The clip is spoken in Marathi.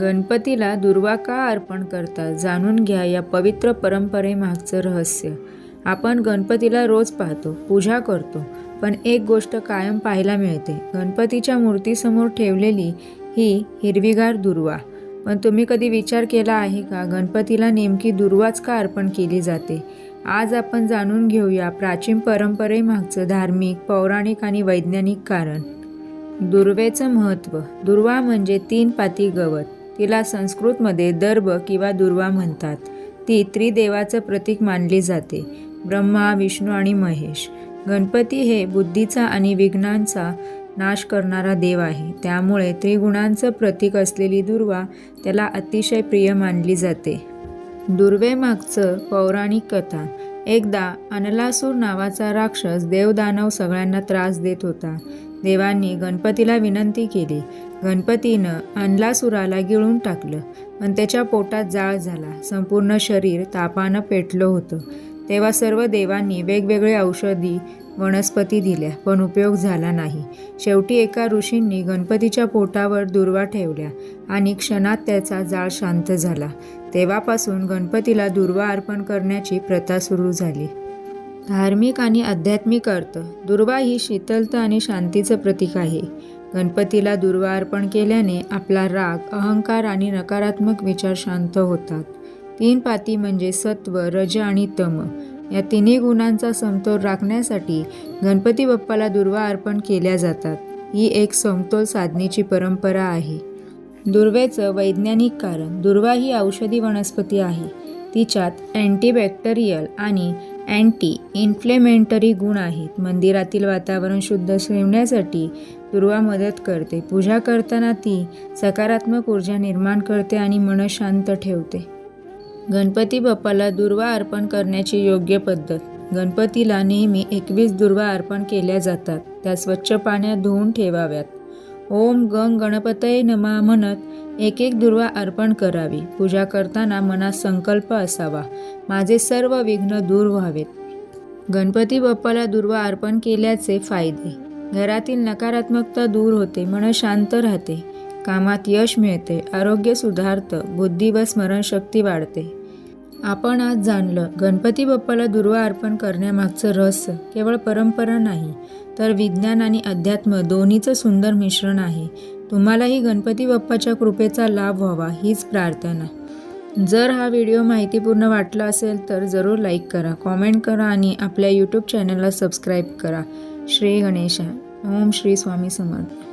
गणपतीला दुर्वा का अर्पण करतात जाणून घ्या या पवित्र परंपरेमागचं रहस्य. आपण गणपतीला रोज पाहतो पूजा करतो पण एक गोष्ट कायम पाहायला मिळते. गणपतीच्या मूर्तीसमोर ठेवलेली ही हिरवीगार दुर्वा. पण तुम्ही कधी विचार केला आहे का? गणपतीला नेमकी दुर्वाच का अर्पण केली जाते? आज आपण जाणून घेऊया प्राचीन परंपरेमागचं धार्मिक पौराणिक आणि वैज्ञानिक कारण. दुर्वेचं महत्त्व. दुर्वा म्हणजे तीन पाती गवत. तिला संस्कृतमध्ये दर्भ किंवा दुर्वा म्हणतात. ती त्रिदेवाचं प्रतीक मानली जाते. ब्रह्मा विष्णू आणि महेश. गणपती हे बुद्धीचा आणि विघ्नांचा नाश करणारा देव आहे. त्यामुळे त्रिगुणांचं प्रतीक असलेली दुर्वा त्याला अतिशय प्रिय मानली जाते. दुर्वेमागचं पौराणिक कथा. एकदा अनलासूर नावाचा राक्षस देवदानव सगळ्यांना त्रास देत होता. देवांनी गणपतीला विनंती केली. गणपतीनं अनलासुराला गिळून टाकलं. पण त्याच्या पोटात जाळ झाला. संपूर्ण शरीर तापानं पेटलं होतं. तेव्हा सर्व देवांनी वेगवेगळे औषधी वनस्पती दिल्या पण उपयोग झाला नाही. शेवटी एका ऋषींनी गणपतीच्या पोटावर दुर्वा ठेवल्या आणि क्षणात त्याचा जाळ शांत झाला. तेव्हापासून गणपतीला दुर्वा अर्पण करण्याची प्रथा सुरू झाली. धार्मिक आणि आध्यात्मिक अर्थ दुर्वा ही शीतलता आणि शांतीचं प्रतीक आहे. गणपतीला दुर्वा अर्पण केल्याने आपला राग अहंकार आणि नकारात्मक विचार शांत होतात. तीन पाती म्हणजे सत्व रज आणि तम. या तिन्ही गुणांचा समतोल राखण्यासाठी गणपती बाप्पाला दुर्वा अर्पण केल्या जातात. ही एक समतोल साधनेची परंपरा आहे. दुर्वेचं वैज्ञानिक कारण दुर्वा ही औषधी वनस्पती आहे. तिच्यात अँटीबॅक्टेरियल आणि अँटी इन्फ्लेमेंटरी गुण आहेत. मंदिरातील वातावरण शुद्ध ठेवण्यासाठी दुर्वा मदत करते. पूजा करताना ती सकारात्मक ऊर्जा निर्माण करते आणि मन शांत ठेवते. गणपती बाप्पाला दुर्वा अर्पण करण्याची योग्य पद्धत. गणपतीला नेहमी एकवीस दुर्वा अर्पण केल्या जातात. त्या स्वच्छ पाण्यात धुवून ठेवाव्यात. ओम गंग गणपतये नमा म्हणत एक एक दुर्वा अर्पण करावी. पूजा करताना मनात संकल्प असावा. माझे सर्व विघ्न दूर व्हावेत. गणपती बाप्पाला दुर्वा अर्पण केल्याचे फायदे. घरातील नकारात्मकता दूर होते मन शांत राहते. कामात यश मिळते आरोग्य सुधारतं बुद्धी व स्मरणशक्ती वाढते. आपण आज जाणलं गणपती बाप्पाला दुर्वा अर्पण करण्यामागचं रहस्य केवळ परंपरा नाही तर विज्ञान आणि अध्यात्म दोन्हीचं सुंदर मिश्रण आहे. तुम्हालाही गणपती बाप्पाच्या कृपेचा लाभ व्हावा हीच प्रार्थना. जर हा व्हिडिओ माहितीपूर्ण वाटला असेल तर जरूर लाईक करा कॉमेंट करा आणि आपल्या यूट्यूब चॅनलला सबस्क्राईब करा. श्री गणेशा ओम श्री स्वामी समर्थ.